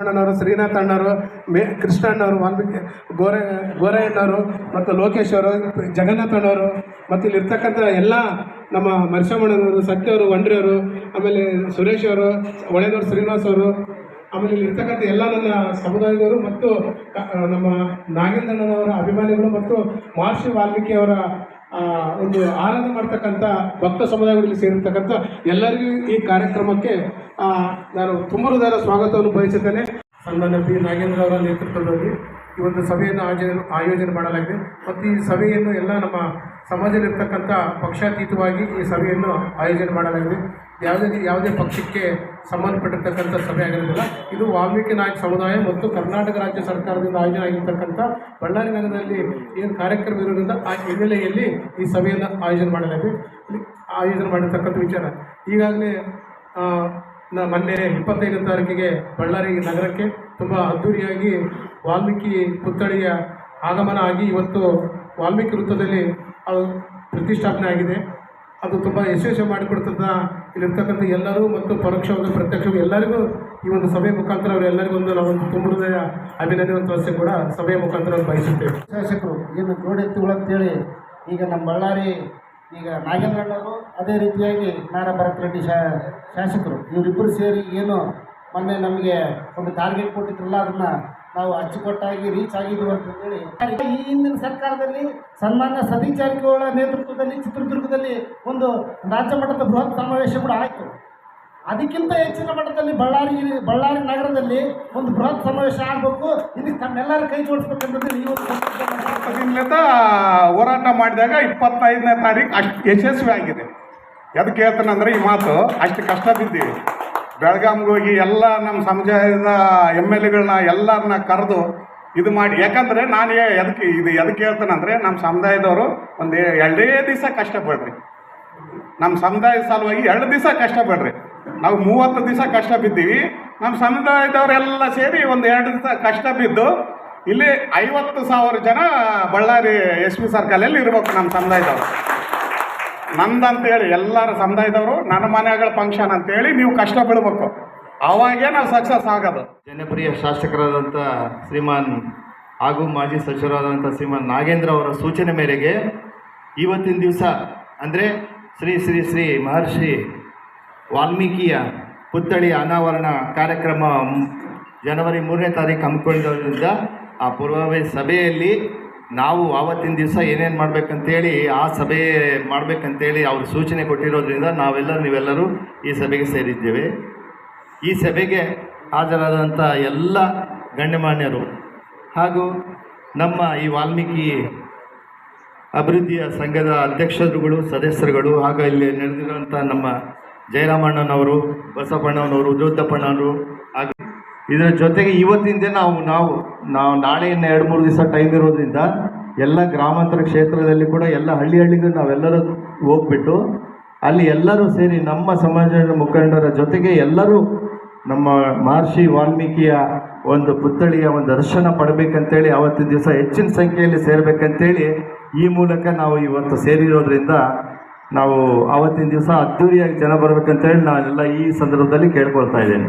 ಅಣ್ಣನವರು ಶ್ರೀನಾಥ್ ಅಣ್ಣವರು ಮೇ ಕೃಷ್ಣ ಅಣ್ಣವರು ವಾಲ್ಮೀಕಿ ಗೋರೆ ಗೋರಯ್ಯನವರು ಮತ್ತು ಲೋಕೇಶ್ ಅವರು ಜಗನ್ನಾಥ್ ಅಣ್ಣವರು ಮತ್ತು ಇಲ್ಲಿರ್ತಕ್ಕಂಥ ಎಲ್ಲ ನಮ್ಮ ಮರಿಸಮ್ಮಣ್ಣನವರು ಸತ್ಯವರು ವಂಡ್ರಿಯವರು ಆಮೇಲೆ ಸುರೇಶ್ ಅವರು ಒಳೆದವರು ಶ್ರೀನಿವಾಸ್ ಅವರು ಆಮೇಲೆ ಇಲ್ಲಿರ್ತಕ್ಕಂಥ ಎಲ್ಲ ನನ್ನ ಸಮುದಾಯದವರು ಮತ್ತು ನಮ್ಮ ನಾಗೇಂದ್ರಣ್ಣನವರ ಅಭಿಮಾನಿಗಳು ಮತ್ತು ಮಹರ್ಷಿ ವಾಲ್ಮೀಕಿ ಅವರ ಆ, ಒಂದು ಆರಾಧನೆ ಮಾಡ್ತಕ್ಕಂಥ ಭಕ್ತ ಸಮುದಾಯಗಳಲ್ಲಿ ಸೇರಿರ್ತಕ್ಕಂಥ ಎಲ್ಲರಿಗೂ ಈ ಕಾರ್ಯಕ್ರಮಕ್ಕೆ ನಾನು ತುಂಬ ಹೃದಯದ ಸ್ವಾಗತವನ್ನು ಬಯಸುತ್ತೇನೆ. ಸನ್ಮಾನ್ಯ ಪಿ ನಾಗೇಂದ್ರ ಅವರ ನೇತೃತ್ವದಲ್ಲಿ ಈ ಒಂದು ಸಭೆಯನ್ನು ಆಯೋಜನೆ ಆಯೋಜನೆ ಮಾಡಲಾಗಿದೆ. ಮತ್ತು ಈ ಸಭೆಯನ್ನು ಎಲ್ಲ ನಮ್ಮ ಸಮಾಜದಲ್ಲಿರ್ತಕ್ಕಂಥ ಪಕ್ಷಾತೀತವಾಗಿ ಈ ಸಭೆಯನ್ನು ಆಯೋಜನೆ ಮಾಡಲಾಗಿದೆ. ಯಾವುದೇ ಯಾವುದೇ ಪಕ್ಷಕ್ಕೆ ಸಂಬಂಧಪಟ್ಟಿರ್ತಕ್ಕಂಥ ಸಭೆ ಆಗಿರೋದಿಲ್ಲ. ಇದು ವಾಲ್ಮೀಕಿ ನಾಯಕ ಸಮುದಾಯ ಮತ್ತು ಕರ್ನಾಟಕ ರಾಜ್ಯ ಸರ್ಕಾರದಿಂದ ಆಯೋಜನೆ ಆಗಿರ್ತಕ್ಕಂಥ ಬಳ್ಳಾರಿ ನಗರದಲ್ಲಿ ಏನು ಕಾರ್ಯಕ್ರಮ ಇರೋದ್ರಿಂದ ಆ ಹಿನ್ನೆಲೆಯಲ್ಲಿ ಈ ಸಭೆಯನ್ನು ಆಯೋಜನೆ ಮಾಡಲಾಗಿದೆ. ಆಯೋಜನೆ ಮಾಡಿರ್ತಕ್ಕಂಥ ವಿಚಾರ. ಈಗಾಗಲೇ ಮೊನ್ನೆ ಇಪ್ಪತ್ತೈದು ತಾರೀಕಿಗೆ ಬಳ್ಳಾರಿ ನಗರಕ್ಕೆ ತುಂಬ ಅದ್ಧೂರಿಯಾಗಿ ವಾಲ್ಮೀಕಿ ಪುತ್ಥಳಿಯ ಆಗಮನ ಆಗಿ ಇವತ್ತು ವಾಲ್ಮೀಕಿ ವೃತ್ತದಲ್ಲಿ ಅದು ಪ್ರತಿಷ್ಠಾಪನೆ ಆಗಿದೆ. ಅದು ತುಂಬ ಯಶಸ್ವಿ ಮಾಡಿಕೊಡ್ತದ. ಇಲ್ಲಿರ್ತಕ್ಕಂಥ ಎಲ್ಲರೂ ಮತ್ತು ಪರೋಕ್ಷವಾಗಿ ಪ್ರತ್ಯಕ್ಷವಾಗಿ ಎಲ್ಲರಿಗೂ ಈ ಒಂದು ಸಭೆ ಮುಖಾಂತರ ಅವರೆಲ್ಲರಿಗೂ ಒಂದು ನಾವೊಂದು ತುಂಬ ಹೃದಯ ಅಭಿನಂದನೆ ತೋರಿಸಿ ಕೂಡ ಸಭೆಯ ಮುಖಾಂತರ ನಾವು ಬಯಸುತ್ತೇವೆ. ಶಾಸಕರು, ಏನು ಗೋಡೆತ್ತುಗಳು ಅಂತೇಳಿ ಈಗ ನಮ್ಮ ಬಳ್ಳಾರಿ ಈಗ ನಾಗೇಂದ್ರಣ್ಣವರು ಅದೇ ರೀತಿಯಾಗಿ ನಾರಾ ಭರತ್ ರೆಡ್ಡಿ ಶಾ, ಶಾಸಕರು. ಇವರಿಬ್ಬರು ಸೇರಿ ಏನು ಮೊನ್ನೆ ನಮಗೆ ಒಂದು ಟಾರ್ಗೆಟ್ ಕೊಟ್ಟಿದ್ರಲ್ಲ, ಅದನ್ನ ನಾವು ಅಚ್ಚುಕಟ್ಟಾಗಿ ರೀಚ್ ಆಗಿದ್ದೀವಿ ಅಂತ ಹೇಳಿ ಈ ಹಿಂದಿನ ಸರ್ಕಾರದಲ್ಲಿ ಸನ್ಮಾನ್ಯ ಸತೀಶ್ ಜಾರಕಿಹೊಳ ನೇತೃತ್ವದಲ್ಲಿ ಚಿತ್ರದುರ್ಗದಲ್ಲಿ ಒಂದು ರಾಜ್ಯ ಮಟ್ಟದ ಬೃಹತ್ ಸಮಾವೇಶ ಕೂಡ ಆಯಿತು. ಅದಕ್ಕಿಂತ ಹೆಚ್ಚಿನ ಮಟ್ಟದಲ್ಲಿ ಬಳ್ಳಾರಿ ಬಳ್ಳಾರಿ ನಗರದಲ್ಲಿ ಒಂದು ಬೃಹತ್ ಸಮಾವೇಶ ಆಗಬೇಕು. ಇದಕ್ಕೆ ತಮ್ಮೆಲ್ಲರೂ ಕೈ ಜೋಡಿಸ್ಬೇಕಂತಂದ್ರೆ ಈ ಒಂದು ದಿನದಿಂದ ಹೋರಾಟ ಮಾಡಿದಾಗ ಇಪ್ಪತ್ತೈದನೇ ತಾರೀಕು ಅಷ್ಟು ಯಶಸ್ವಿ ಆಗಿದೆ. ಎದಕ್ಕೆ ಹೇಳ್ತಾನಂದ್ರೆ ಈ ಮಾತು, ಅಷ್ಟು ಕಷ್ಟ ಬಿದ್ದೀವಿ ಬೆಳಗಾಮ್ಗೆ ಹೋಗಿ ಎಲ್ಲ ನಮ್ಮ ಸಮುದಾಯದ ಎಂ ಎಲ್ ಎಗಳನ್ನ ಎಲ್ಲರನ್ನ ಕರೆದು ಇದು ಮಾಡಿ, ಯಾಕಂದರೆ ನಾನು ಎದಕ್ಕೆ ಇದು ಎದಕ್ಕೆ ಹೇಳ್ತಾನಂದ್ರೆ ನಮ್ಮ ಸಮುದಾಯದವರು ಒಂದು ಎರಡೇ ದಿವಸ ಕಷ್ಟಪಡ್ರಿ. ನಮ್ಮ ಸಮುದಾಯದ ಸಲುವಾಗಿ ಎರಡು ದಿವಸ ಕಷ್ಟಪಡ್ರಿ. ನಾವು ಮೂವತ್ತು ದಿವಸ ಕಷ್ಟ ಬಿದ್ದೀವಿ. ನಮ್ಮ ಸಮುದಾಯದವರೆಲ್ಲ ಸೇರಿ ಒಂದು ಎರಡು ದಿವಸ ಕಷ್ಟ ಬಿದ್ದು ಇಲ್ಲಿ ಐವತ್ತು ಸಾವಿರ ಜನ ಬಳ್ಳಾರಿ ಎಸ್ ಪಿ ಸರ್ಕಲಲ್ಲಿ ಇರ್ಬೇಕು ನಮ್ಮ ಸಮುದಾಯದವರು. ನಂದಂತೇಳಿ ಎಲ್ಲರ ಸಮುದಾಯದವರು, ನನ್ನ ಮನೆಗಳ ಫಂಕ್ಷನ್ ಅಂತೇಳಿ ನೀವು ಕಷ್ಟ ಬೀಳ್ಬೇಕು. ಅವಾಗೇ ನಾವು ಸಕ್ಸಸ್ ಆಗೋದು. ಜನಪ್ರಿಯ ಶಾಸಕರಾದಂಥ ಶ್ರೀಮಾನ್ ಹಾಗೂ ಮಾಜಿ ಸಚಿವರಾದಂಥ ಶ್ರೀಮಾನ್ ನಾಗೇಂದ್ರ ಅವರ ಸೂಚನೆ ಮೇರೆಗೆ ಇವತ್ತಿನ ದಿವಸ ಅಂದರೆ ಶ್ರೀ ಶ್ರೀ ಶ್ರೀ ಮಹರ್ಷಿ ವಾಲ್ಮೀಕಿಯ ಪುತ್ಥಳಿ ಅನಾವರಣ ಕಾರ್ಯಕ್ರಮ ಜನವರಿ ಮೂರನೇ ತಾರೀಕು ಹಮ್ಮಿಕೊಂಡಿದ್ದರಿಂದ ಆ ಪೂರ್ವಭಾವಿ ಸಭೆಯಲ್ಲಿ ನಾವು ಆವತ್ತಿನ ದಿವಸ ಏನೇನು ಮಾಡಬೇಕಂತೇಳಿ, ಆ ಸಭೆ ಮಾಡಬೇಕಂತೇಳಿ ಅವರು ಸೂಚನೆ ಕೊಟ್ಟಿರೋದ್ರಿಂದ ನಾವೆಲ್ಲರೂ, ನೀವೆಲ್ಲರೂ ಈ ಸಭೆಗೆ ಸೇರಿದ್ದೇವೆ. ಈ ಸಭೆಗೆ ಹಾಜರಾದಂಥ ಎಲ್ಲ ಗಣ್ಯಮಾನ್ಯರು ಹಾಗೂ ನಮ್ಮ ಈ ವಾಲ್ಮೀಕಿ ಅಭಿವೃದ್ಧಿಯ ಸಂಘದ ಅಧ್ಯಕ್ಷರುಗಳು, ಸದಸ್ಯರುಗಳು ಹಾಗೂ ಇಲ್ಲಿ ನಡೆದಿರುವಂಥ ನಮ್ಮ ಜಯರಾಮಣ್ಣನವರು ಬಸಪ್ಪಣ್ಣನವರು ರುದ್ರಪ್ಪಣ್ಣವರು ಹಾಗೂ ಇದರ ಜೊತೆಗೆ ಇವತ್ತಿನ ದಿನ ನಾವು ನಾವು ನಾವು ನಾಳೆ ಎರಡು, ಮೂರು ದಿವಸ ಟೈಮ್ ಇರೋದ್ರಿಂದ ಎಲ್ಲ ಗ್ರಾಮಾಂತರ ಕ್ಷೇತ್ರದಲ್ಲಿ ಕೂಡ ಎಲ್ಲ ಹಳ್ಳಿ ಹಳ್ಳಿಗೂ ನಾವೆಲ್ಲರೂ ಹೋಗ್ಬಿಟ್ಟು ಅಲ್ಲಿ ಎಲ್ಲರೂ ಸೇರಿ ನಮ್ಮ ಸಮಾಜದ ಮುಖಂಡರ ಜೊತೆಗೆ ಎಲ್ಲರೂ ನಮ್ಮ ಮಹರ್ಷಿ ವಾಲ್ಮೀಕಿಯ ಒಂದು ಪುತ್ಥಳಿಯ ಒಂದು ದರ್ಶನ ಪಡಬೇಕಂತೇಳಿ ಅವತ್ತಿನ ದಿವಸ ಹೆಚ್ಚಿನ ಸಂಖ್ಯೆಯಲ್ಲಿ ಸೇರಬೇಕಂತೇಳಿ ಈ ಮೂಲಕ ನಾವು ಇವತ್ತು ಸೇರಿರೋದ್ರಿಂದ ನಾವು ಅವತ್ತಿನ ದಿವಸ ಅದ್ದೂರಿಯಾಗಿ ಜನ ಬರಬೇಕಂತೇಳಿ ನಾನೆಲ್ಲ ಈ ಸಂದರ್ಭದಲ್ಲಿ ಕೇಳ್ಕೊಳ್ತಾ ಇದ್ದೇನೆ.